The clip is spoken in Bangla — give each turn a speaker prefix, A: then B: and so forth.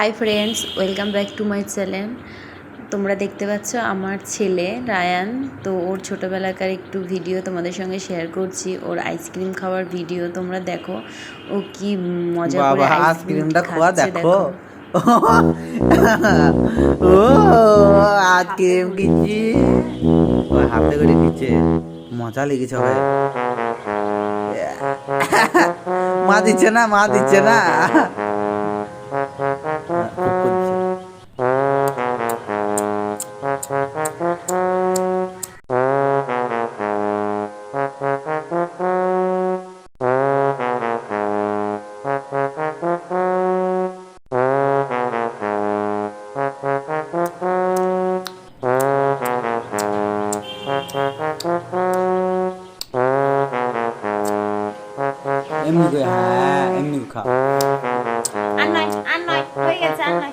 A: Hi friends welcome back to my channel তোমরা দেখতে পাচ্ছ আমার ছেলে রায়ান। তো ওর ছোটোবেলাকার একটু ভিডিও তোমাদের সঙ্গে শেয়ার করছি। ওর আইসক্রিম খাওয়ার ভিডিও তোমরা দেখো। ও কি মজা করে
B: আইসক্রিমটা
A: খাচ্ছে
B: দেখো। ও আইসক্রিম কিনছি ওই হাতে করে দিচ্ছে। মজা লেগেছে ভাই মা দিচ্ছে না মা দিচ্ছে না। em được rồi hả? em được hả
A: ăn ơi ăn ơi bây giờ ăn ơi